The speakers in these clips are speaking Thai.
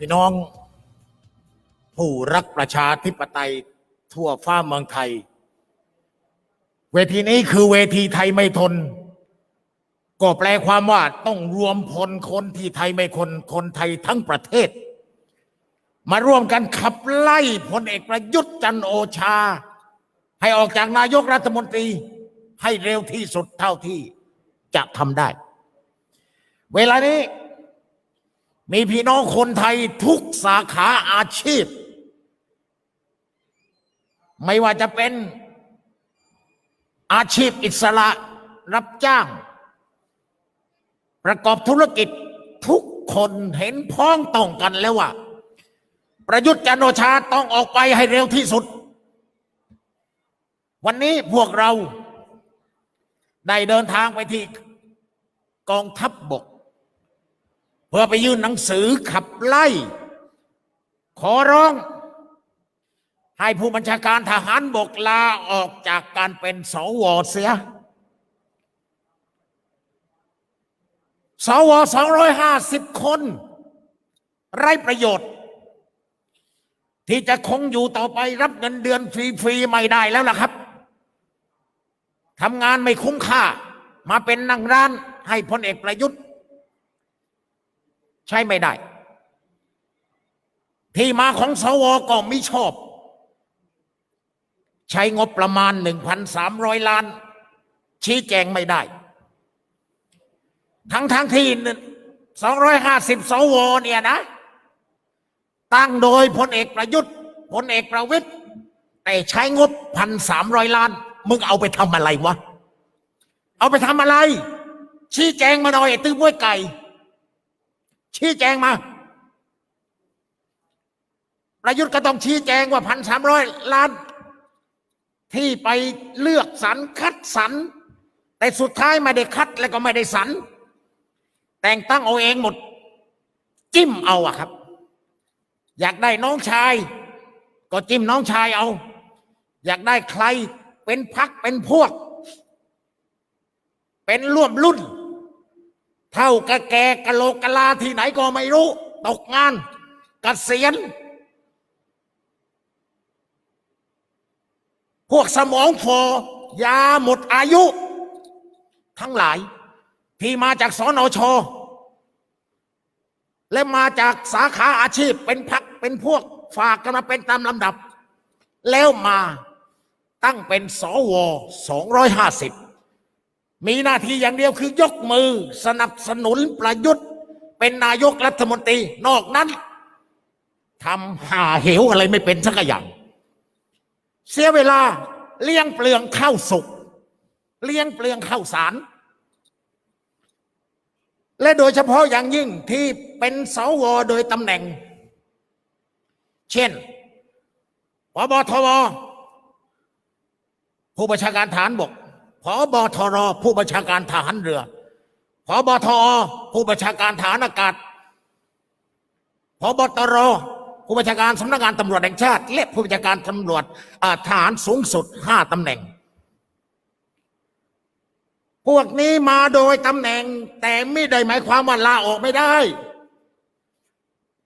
พี่น้อง ผู้รักประชาธิปไตยทั่วฟ้าเมืองไทย เวทีนี้คือเวทีไทยไม่ทน ก็แปลความว่าต้องรวมพลคนที่ไทยไม่คนคนไทยทั้งประเทศ มาร่วมกันขับไล่พลเอกประยุทธ์จันโอชา ให้ออกจากนายกรัฐมนตรีให้เร็วที่สุดเท่าที่จะทำได้ เวลานี้ มีพี่น้องคนไทยทุกสาขาอาชีพ ไม่ว่าจะเป็นอาชีพอิสระรับจ้าง ประกอบธุรกิจทุกคนเห็นพ้องต้องกันแล้วว่า ประยุทธ์จันโอชาต้องออกไปให้เร็วที่สุด วันนี้พวกเราได้เดินทางไปที่กองทัพบบก เพื่อไปยื่นหนังสือขับไล่ ขอร้อง ให้ผู้บัญชาการทหารบกลาออกจากการเป็นสวเสียสว250คน ไร้ประโยชน์ ที่จะคงอยู่ต่อไปรับเงินเดือนฟรีๆไม่ได้แล้วล่ะครับทำงานไม่คุ้มค่า มาเป็นนั่งร้านให้พลเอกประยุทธ์ ใช้ไม่ได้ ที่มาของสวก็ไม่ชอบ ใช้งบประมาณ 1,300 ล้าน ชี้แจงไม่ได้ ทั้งทั้งที่ 250 สวเนี่ยนะ ตั้งโดยพลเอกประยุทธ์พลเอกประวิตยแต่ใช้งบพันสามร้อยล้าน มึงเอาไปทำอะไรวะ เอาไปทำอะไร ชี้แจงมาหน่อยไอ้ตื้อบ้วยไก่ ชี้แจงมา ประยุทธ์ก็ต้องชี้แจงว่าพันสามร้อยล้าน ที่ไปเลือกสรรคัดสรรแต่สุดท้ายไม่ได้คัดแล้วก็ไม่ได้สรรแต่งตั้งเอาเองหมด จิ้มเอาอะครับ อยากได้น้องชาย ก็จิ้มน้องชายเอา อยากได้ใครเป็นพักเป็นพวก เป็นร่วมรุ่น เท่ากับแกกะโลกกะลาที่ไหนก็ไม่รู้ ตกงานกเกษียณพวกสมองฟอยาหมดอายุ ทั้งหลาย ที่มาจากสนช และมาจากสาขาอาชีพเป็นพักเป็นพวกฝากกันมาเป็นตามลำดับ แล้วมาตั้งเป็นสว250 มีหน้าที่อย่างเดียวคือยกมือสนับสนุนประยุทธ์ เป็นนายกรัฐมนตรี นอกนั้นทำหาเหวอะไรไม่เป็นสักอย่าง เสียเวลาเลี้ยงเปลืองข้าวสุกเลี้ยงเปลืองข้าวสาร และโดยเฉพาะอย่างยิ่งที่เป็นสวโดยตำแหน่ง เช่นพบทวผู้บัญชาการฐานบก พบทรผู้บัญชาการทหารเรือพบทอผู้บัญชาการฐานอากาศพบตรผู้บัญชาการสำนักงานตำรวจแห่งชาติ และผู้บัญชาการตำรวจอ่าทหารสูงสุดห้าตำแหน่ง พวกนี้มาโดยตำแหน่ง แต่ไม่ได้หมายความว่าลาออกไม่ได้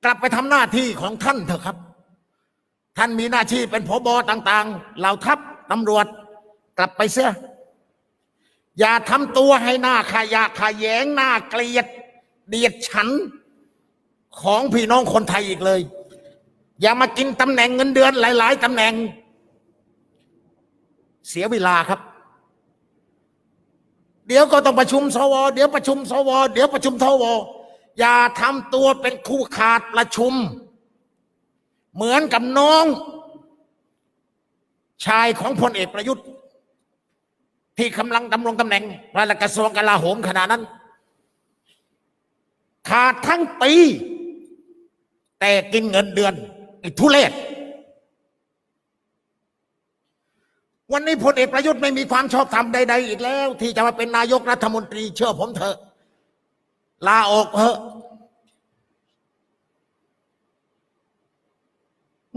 กลับไปทำหน้าที่ของท่านเถอะครับ ท่านมีหน้าที่เป็นผบต่าง ๆ เหล่าทัพตำรวจ กลับไปเสีย อย่าทำตัวให้หน้าขยะขยแยงหน้าเกลียด เดียดฉันของพี่น้องคนไทยอีกเลย อย่ามากินตำแหน่งเงินเดือนหลาย ๆตำแหน่ง เสียเวลาครับ เดี๋ยวก็ต้องประชุมสว เดี๋ยวประชุมสว เดี๋ยวประชุมทว อย่าทำตัวเป็นคู่ขาดประชุม เหมือนกับน้อง ชายของพลเอกประยุทธ์ ที่กำลังดำรงตำแหน่งรายกระทรวงกลาโหมขณะนั้น ขาดทั้งปี แต่กินเงินเดือนไอ้ทุเลศวันนี้พลเอกประยุทธ์ไม่มีความชอบธรรมใด ๆ อีกแล้ว ที่จะมาเป็นนายกรัฐมนตรีเชื่อผมเถอะ ลาออกเถอะ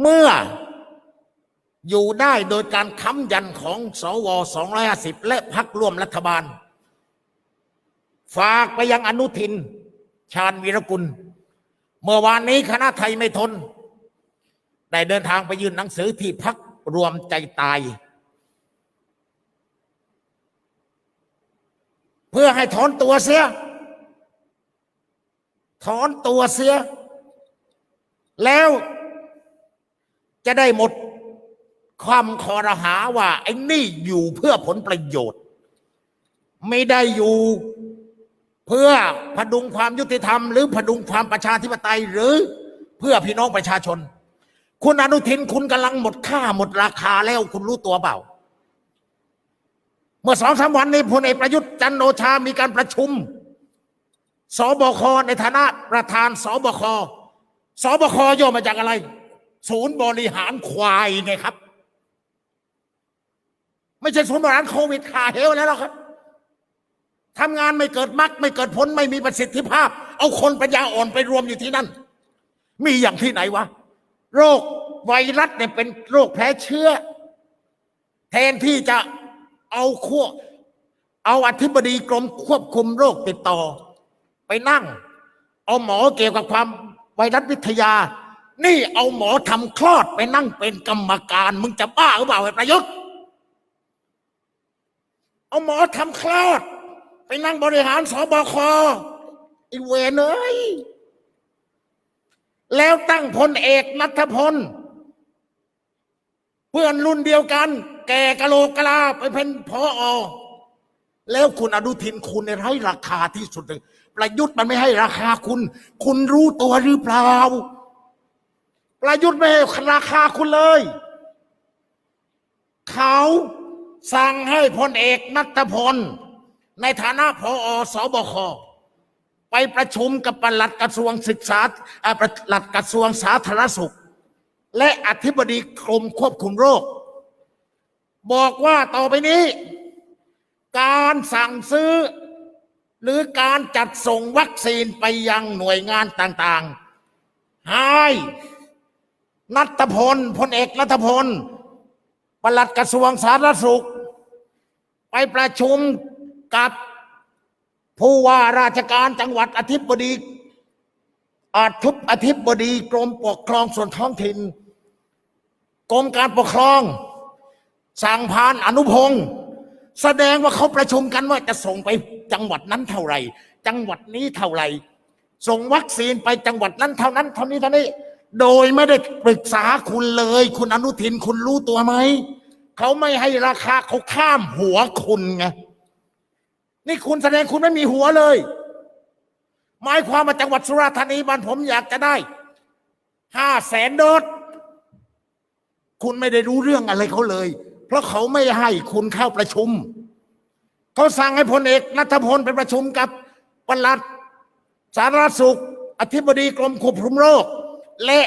เมื่อ อยู่ได้โดยการค้ำยันของสว250 และพักร่วมรัฐบาล ฝากไปยังอนุทิน ชาญวีรกุล เมื่อวานนี้คณะไทยไม่ทน ได้เดินทางไปยื่นหนังสือที่พักรวมใจตาย เพื่อให้ถอนตัวเสีย ถอนตัวเสีย แล้วจะได้หมด ความคอรหาว่าไอ้นี่อยู่เพื่อผลประโยชน์ ไม่ได้อยู่เพื่อพดุงความยุติธรรม หรือพดุงความประชาธิปไตยหรือเพื่อพี่น้องประชาชน คุณอนุทินคุณกำลังหมดค่าหมดราคาแล้วคุณรู้ตัวเปล่า เมื่อสองสามวันนี้พลเอกประยุทธ์จันทร์โอชามีการประชุม สบคในฐานะประธานสบคสบคย่อมาจากอะไร ศูนย์บริหารควายไงครับ ไม่ใช่ศูนย์บริหารโควิดขาเหวแล้วหรอกครับทำงานไม่เกิดมักไม่เกิดผลไม่มีประสิทธิภาพ เอาคนปัญญาอ่อนไปรวมอยู่ที่นั่น มีอย่างที่ไหนวะ โรคไวรัสเนี่ยเป็นโรคแพร่เชื้อ แทนที่จะเอาขั้วเอาอธิบดีกรมควบคุมโรคติดต่อ ไปนั่ง เอาหมอเกี่ยวกับความไวรัสวิทยา นี่เอาหมอทำคลอดไปนั่งเป็นกรรมการ มึงจะบ้าหรือเปล่าไอ้ประยุทธ์ เอาหมอทำคลอด ไปนั่งบริหารสบคอีเวนเอ้ยแล้วตั้งพลเอกนัทพล เพื่อนรุ่นเดียวกัน แกกะโหลกกะลาไปเป็นพออแล้วคุณอนุทินคุณเนี่ยให้ราคาที่สุดเลยประยุทธ์มันไม่ให้ราคาคุณ คุณรู้ตัวหรือเปล่า ประยุทธ์ไม่ให้ราคาคุณเลย เขา สั่งให้พลเอกนัทพล ในฐานะพออสบค ไปประชุมกับปลัดกระทรวงศึกษาปลัดกระทรวงสาธารณสุข และอธิบดีกรมควบคุมโรค บอกว่าต่อไปนี้ การสั่งซื้อ หรือการจัดส่งวัคซีนไปยังหน่วยงานต่างๆ ให้นัทพลพลเอกนัทพลปลัดกระทรวงสาธารณสุข ไปประชุมกับผู้ว่าราชการจังหวัดอธิบดี อาทุบอธิบดีกรมปกครองส่วนท้องถิ่นกรมการปกครอง สั่งพานอนุพงศ์แสดงว่าเขาประชุมกันว่าจะส่งไปจังหวัดนั้นเท่าไหร่ จังหวัดนี้เท่าไหร่ ส่งวัคซีนไปจังหวัดนั้นเท่านั้นเท่านี้เท่านี้ โดยไม่ได้ปรึกษาคุณเลย คุณอนุทินคุณรู้ตัวไหม เขาไม่ให้ราคาเขาข้ามหัวคุณไงนี่คุณแสดงคุณไม่มีหัวเลย หมายความว่าจังหวัดสุราษฎร์ธานีบ้านผมอยากจะได้ห้าแสนโดสคุณไม่ได้รู้เรื่องอะไรเขาเลย เพราะเขาไม่ให้คุณเข้าประชุม เขาสั่งให้พลเอกนัทพลไปประชุมกับปลัดสาธารณสุข อธิบดีกรมควบคุมโรค และ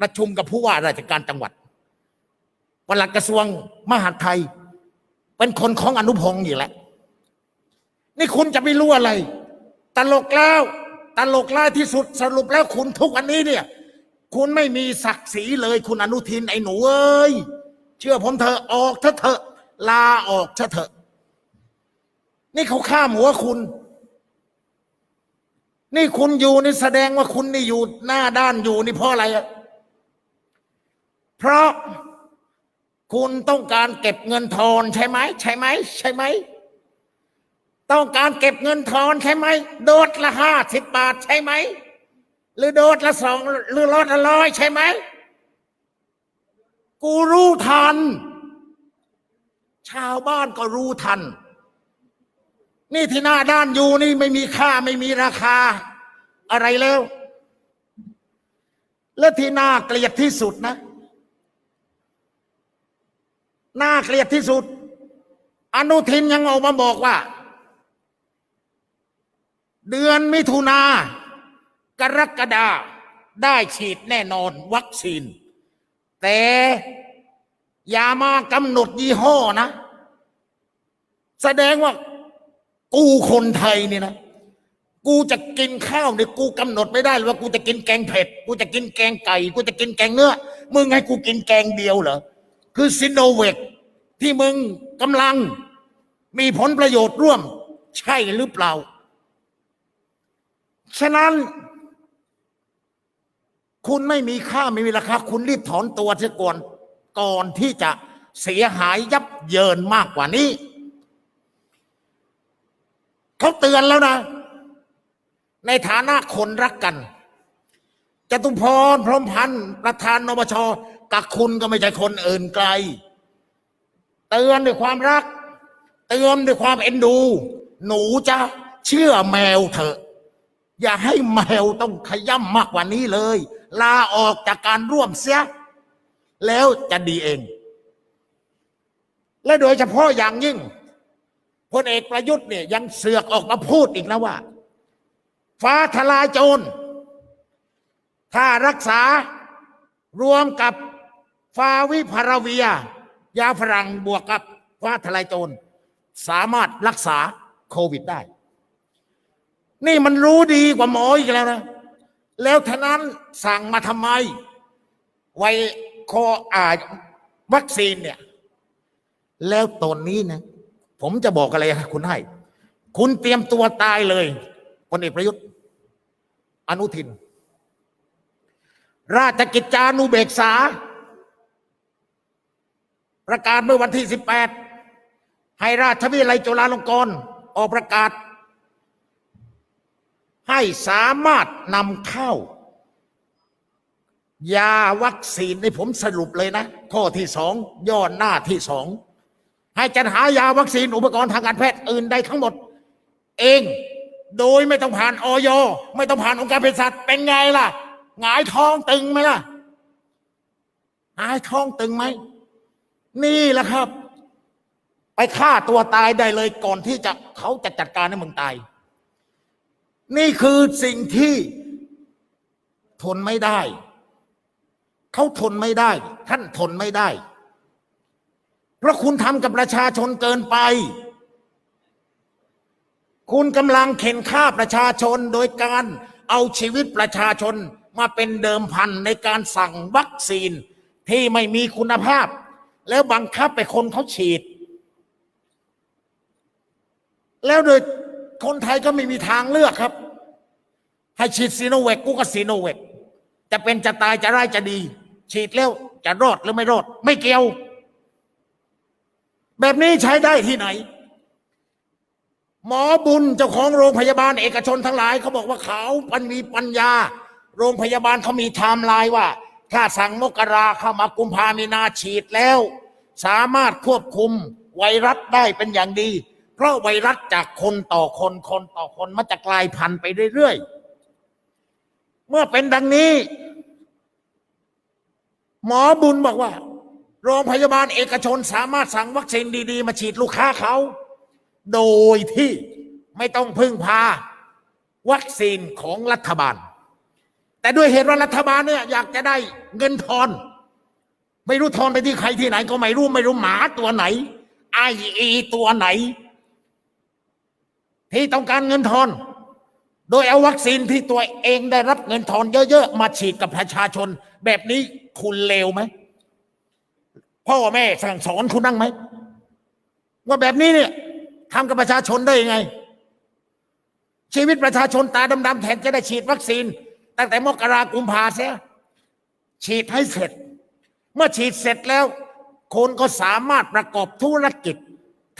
ประชุมกับผู้ว่าราชการจังหวัด ปลัดกระทรวงมหาดไทย เป็นคนของอนุพงศ์อยู่แล้วนี่คุณจะไม่รู้อะไร ตลกแล้วตลกร้าที่สุดสรุปแล้วคุณทุกวันนี้เนี่ย คุณไม่มีศักดิ์ศรีเลย คุณอนุทินไอ้หนูเอ้ยเชื่อผมเถอะออกเถอะเถอะลาออกเถอะเถอะ นี่เขาข้ามหัวคุณ นี่คุณอยู่นี่แสดงว่าคุณนี่อยู่หน้าด้านอยู่นี่เพราะอะไรอะเพราะ คุณต้องการเก็บเงินทอนใช่ไหมใช่ไหมใช่ไหมต้องการเก็บเงินทอนใช่ไหมโดดละห้าสิบบาทใช่ไหมหรือโดดละสองหรือลดละร้อยใช่ไหมกูรู้ทัน ชาวบ้านก็รู้ทัน นี่ที่หน้าด้านอยู่นี่ไม่มีค่าไม่มีราคา อะไรแล้ว และที่น่าเกลียดที่สุดนะ น่าเกลียดที่สุด อนุทินยังออกมาบอกว่า เดือนมิถุนากรกฎาได้ฉีดแน่นอนวัคซีน แต่อย่ามากำหนดยี่ห้อนะ แสดงว่ากูคนไทยเนี่ยนะ กูจะกินข้าวเนี่ยกูกำหนดไม่ได้เลยว่ากูจะกินแกงเผ็ด กูจะกินแกงไก่ กูจะกินแกงเนื้อ มึงให้กูกินแกงเดียวเหรอ คือซินโนเวคที่มึงกำลังมีผลประโยชน์ร่วม ใช่หรือเปล่า ฉะนั้น คุณไม่มีค่าไม่มีราคา คุณรีบถอนตัวเสียก่อน ก่อนที่จะเสียหายยับเยินมากกว่านี้ เขาเตือนแล้วนะ ในฐานะคนรักกันจตุพรพรหมพันธ์ประธานนปช กับคุณก็ไม่ใช่คนอื่นไกล เตือนด้วยความรัก เตือนด้วยความเอ็นดู หนูจะเชื่อแมวเถอะ อย่าให้แมวต้องขย่ำมากกว่านี้เลย ลาออกจากการร่วมเสีย แล้วจะดีเอง และโดยเฉพาะอย่างยิ่งพลเอกประยุทธ์เนี่ยยังเสือกออกมาพูดอีกนะว่า ฟ้าทลายโจร ถ้ารักษารวมกับ ฟาวิพาราเวีย ยาฝรั่งบวกกับฟ้าทลายโจร สามารถรักษาโควิดได้ นี่มันรู้ดีกว่าหมออีกแล้วนะ แล้วท่านั้นสั่งมาทำไม ไวโคออาวัคซีนเนี่ย แล้วตอนนี้นะ ผมจะบอกอะไรคุณให้ คุณเตรียมตัวตายเลยพลเอกประยุทธ์ อนุทิน ราชกิจจานุเบกษา ประกาศเมื่อวันที่ 18 ให้ราชวิทยาลัยจุฬาลงกรณ์ออกประกาศ ให้สามารถนำเข้า ยาวัคซีนในผมสรุปเลยนะ ข้อที่สองย่อหน้าที่สองให้จัดหายาวัคซีนอุปกรณ์ทางการแพทย์อื่นใดทั้งหมด เองโดยไม่ต้องผ่านออยไม่ต้องผ่านองค์การเภสัชเป็นไงล่ะหงายท้องตึงไหมล่ะหงายท้องตึงไหม นี่แหละครับ ไปฆ่าตัวตายได้เลยก่อนที่จะเขาจะจัดการให้มึงตาย นี่คือสิ่งที่ทนไม่ได้ เขาทนไม่ได้ ท่านทนไม่ได้ เพราะคุณทำกับประชาชนเกินไป คุณกำลังเข็นฆ่าประชาชนโดยการเอาชีวิตประชาชนมาเป็นเดิมพันในการสั่งวัคซีนที่ไม่มีคุณภาพ แล้วบังคับไปคนเขาฉีด แล้วโดยคนไทยก็ไม่มีทางเลือกครับ ให้ฉีดซีโนแวคกูก็ซีโนแวคจะเป็นจะตายจะร้ายจะดี ฉีดแล้วจะรอดหรือไม่รอด ไม่เกี่ยว แบบนี้ใช้ได้ที่ไหน หมอบุญเจ้าของโรงพยาบาลเอกชนทั้งหลายเขาบอกว่าเขาปันมีปัญญา โรงพยาบาลเขามีไทม์ไลน์ว่า ถ้าสั่งมกราเข้ามากุมภามีนาฉีดแล้ว สามารถควบคุมไวรัสได้เป็นอย่างดี เพราะไวรัสจากคนต่อคนคนต่อคนมันจะกลายพันธุ์ไปเรื่อยๆ เมื่อเป็นดังนี้ หมอบุญบอกว่า โรงพยาบาลเอกชนสามารถสั่งวัคซีนดี ๆ มาฉีดลูกค้าเขา โดยที่ไม่ต้องพึ่งพา วัคซีนของรัฐบาล แต่ด้วยเหตุว่ารัฐบาลเนี่ยอยากจะได้เงินทอน ไม่รู้ทอนไปที่ใครที่ไหนก็ไม่รู้ไม่รู้หมาตัวไหนไออีตัวไหน ที่ต้องการเงินทอน โดยเอาวัคซีนที่ตัวเองได้รับเงินทอนเยอะๆ มาฉีดกับประชาชน แบบนี้คุณเลวไหมพ่อแม่สั่งสอนคุณนั่งไหม ว่าแบบนี้เนี่ยทำกับประชาชนได้ยังไง ชีวิตประชาชนตาดำๆแทนจะได้ฉีดวัคซีน ตั้งแต่มกรากุมภาเสียฉีดให้เสร็จ เมื่อฉีดเสร็จแล้ว คนก็สามารถประกอบธุรกิจ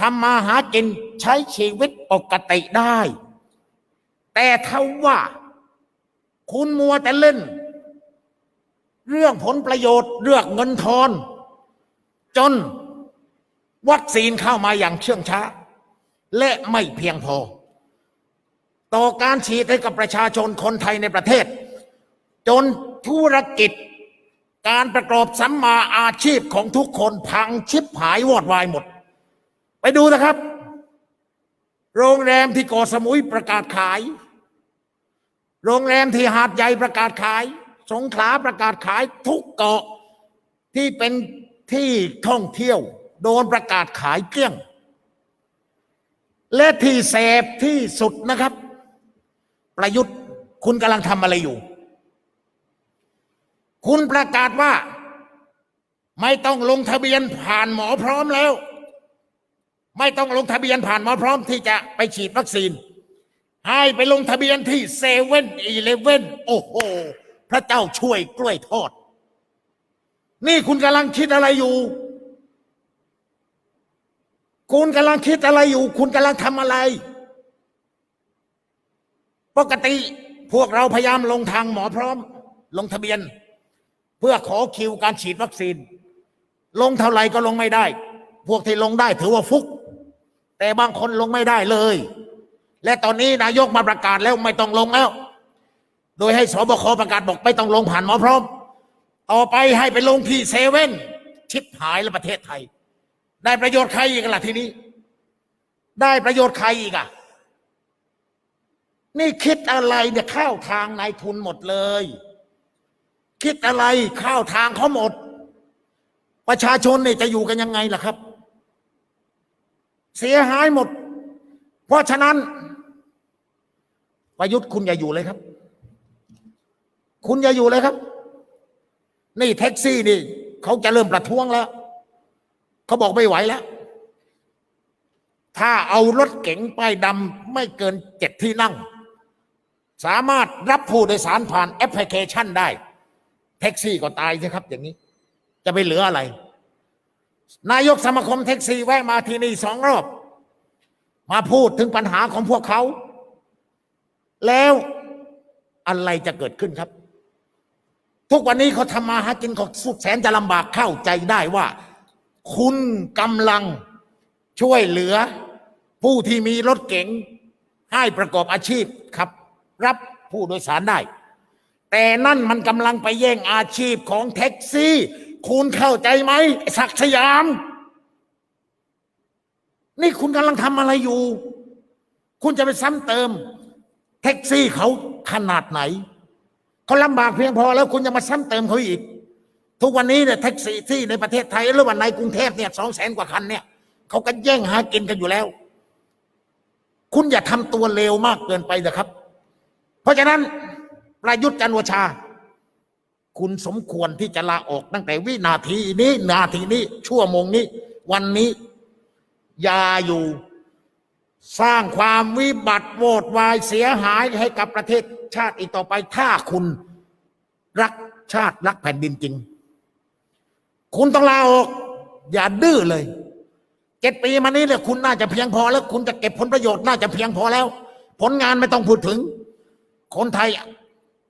ทำมาหากินใช้ชีวิตปกติได้ แต่ถ้าว่า คุณมัวแต่เล่น เรื่องผลประโยชน์เรื่องเงินทอน จนวัคซีนเข้ามาอย่างเชื่องช้า และไม่เพียงพอ ต่อการฉีดให้กับประชาชนคนไทยในประเทศ จนธุรกิจ การประกอบสัมมาอาชีพของทุกคนพังชิบหายวอดวายหมด ไปดูนะครับ โรงแรมที่เกาะสมุยประกาศขาย โรงแรมที่หาดใหญ่ประกาศขาย สงขลาประกาศขายทุกเกาะที่เป็นที่ท่องเที่ยว โดนประกาศขายเกลี้ยง และที่แสบที่สุดนะครับ ประยุทธ์คุณกำลังทำอะไรอยู่ คุณประกาศว่า ไม่ต้องลงทะเบียนผ่านหมอพร้อมแล้ว ไม่ต้องลงทะเบียนผ่านหมอพร้อมที่จะไปฉีดวัคซีน ให้ไปลงทะเบียนที่เซเว่นอีเลเว่นโอ้โห พระเจ้าช่วยกล้วยทอด นี่คุณกำลังคิดอะไรอยู่ คุณกำลังคิดอะไรอยู่ คุณกำลังทำอะไร ปกติพวกเราพยายามลงทางหมอพร้อม ลงทะเบียน เพื่อขอคิวการฉีดวัคซีน ลงเท่าไหร่ก็ลงไม่ได้ พวกที่ลงได้ถือว่าฟุก แต่บางคนลงไม่ได้เลย และตอนนี้นายกมาประกาศแล้วไม่ต้องลงแล้ว โดยให้สบคประกาศบอกไม่ต้องลงผ่านหมอพร้อม ต่อไปให้ไปลงที่เซเว่นชิบหายแล้วประเทศไทย ได้ประโยชน์ใครอีกล่ะทีนี้ ได้ประโยชน์ใครอีกอะนี่คิดอะไรเนี่ยเข้าทางนายทุนหมดเลย คิดอะไรข้าวทางเขาหมด ประชาชนเนี่ยจะอยู่กันยังไงล่ะครับ เสียหายหมด เพราะฉะนั้น ประยุทธ์คุณอย่าอยู่เลยครับ คุณอย่าอยู่เลยครับ นี่แท็กซี่นี่เขาจะเริ่มประท้วงแล้ว เขาบอกไม่ไหวแล้ว ถ้าเอารถเก๋งป้ายดำไม่เกินเจ็ดที่นั่ง สามารถรับผู้โดยสารผ่านแอปพลิเคชันได้ แท็กซี่ก็ตายใช่ครับ อย่างนี้ จะไปเหลืออะไร นายกสมาคมแท็กซี่แวะมาที่นี่สองรอบ มาพูดถึงปัญหาของพวกเขา แล้วอะไรจะเกิดขึ้นครับ ทุกวันนี้เขาทำมาหากินเขาสุดแสนจะลำบากเข้าใจได้ว่า คุณกำลังช่วยเหลือ ผู้ที่มีรถเก๋งให้ประกอบอาชีพครับ รับผู้โดยสารได้ แต่นั่นมันกำลังไปแย่งอาชีพของแท็กซี่ คุณเข้าใจไหมศักสยาม นี่คุณกำลังทำอะไรอยู่ คุณจะไปซ้ำเติม แท็กซี่เขาขนาดไหนเขาลำบากเพียงพอแล้วคุณจะมาซ้ำเติมเขาอีก ทุกวันนี้เนี่ยแท็กซี่ที่ในประเทศไทยหรือว่าในกรุงเทพเนี่ยสองแสนกว่าคันเนี่ยเขาก็แย่งหากินกันอยู่แล้ว คุณอย่าทำตัวเลวมากเกินไปนะครับ เพราะฉะนั้น ประยุทธ์จันทร์โอชา คุณสมควรที่จะลาออกตั้งแต่วินาทีนี้ นาทีนี้ ชั่วโมงนี้ วันนี้อย่าอยู่สร้างความวิบัติโวดวายเสียหายให้กับประเทศชาติอีกต่อไป ถ้าคุณรักชาติรักแผ่นดินจริง คุณต้องลาออก อย่าดื้อเลยเจ็ดปีมานี้เนี่ยคุณน่าจะเพียงพอแล้ว คุณจะเก็บผลประโยชน์น่าจะเพียงพอแล้ว ผลงานไม่ต้องพูดถึง คนไทย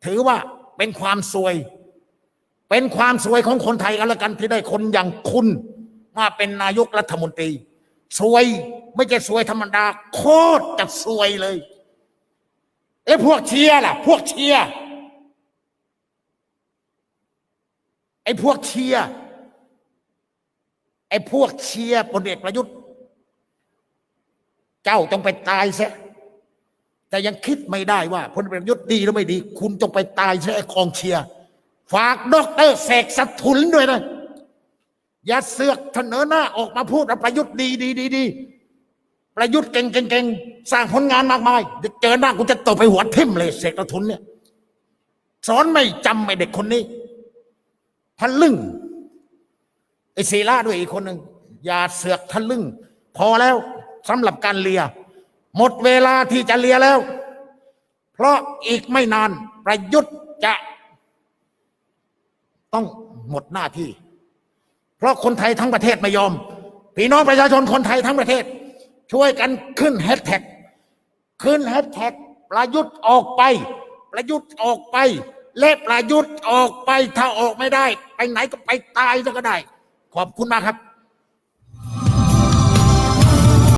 ถือว่าเป็นความซวย เป็นความสวยของคนไทยกันแล้วกันที่ได้คนอย่างคุณมาเป็นนายกรัฐมนตรีสวยไม่ใช่สวยธรรมดา โคตรจะสวยเลยเอ้พวกเชียร์ล่ะ พวกเชียร์ไอ้พวกเชียร์ไอ้พวกเชียร์พลเอกประยุทธ์ เจ้าต้องไปตายซะ แต่ยังคิดไม่ได้ว่าพลเอกประยุทธ์ดีหรือไม่ดี คุณต้องไปตายซะไอ้กองเชียร์ฝากด็อกเตอร์เสกสะทุนด้วยนะอย่าเสือกเสนอหน้าออกมาพูดว่าประยุทธ์ดีดีดีดีประยุทธ์เก่งเก่งเก่งสร้างผลงานมากมายเดี๋ยวเจอหน้ากูจะตบไปหัวทิ่มเลยเสกสะทุนเนี่ยสอนไม่จำไอ้เด็กคนนี้ทะลึ่งไอ้ศีลาด้วยอีกคนหนึ่งอย่าเสือกทะลึ่ง พอแล้วสำหรับการเลีย หมดเวลาที่จะเลียแล้ว เพราะอีกไม่นานประยุทธ์จะ ต้องหมดหน้าที่ เพราะคนไทยทั้งประเทศไม่ยอม พี่น้องประชาชนคนไทยทั้งประเทศ ช่วยกันขึ้นแฮชแท็กขึ้นแฮชแท็กประยุทธ์ออกไป ประยุทธ์ออกไป และประยุทธ์ออกไปถ้าออกไม่ได้ ไปไหนก็ไปตายซะก็ได้ ขอบคุณมากครับ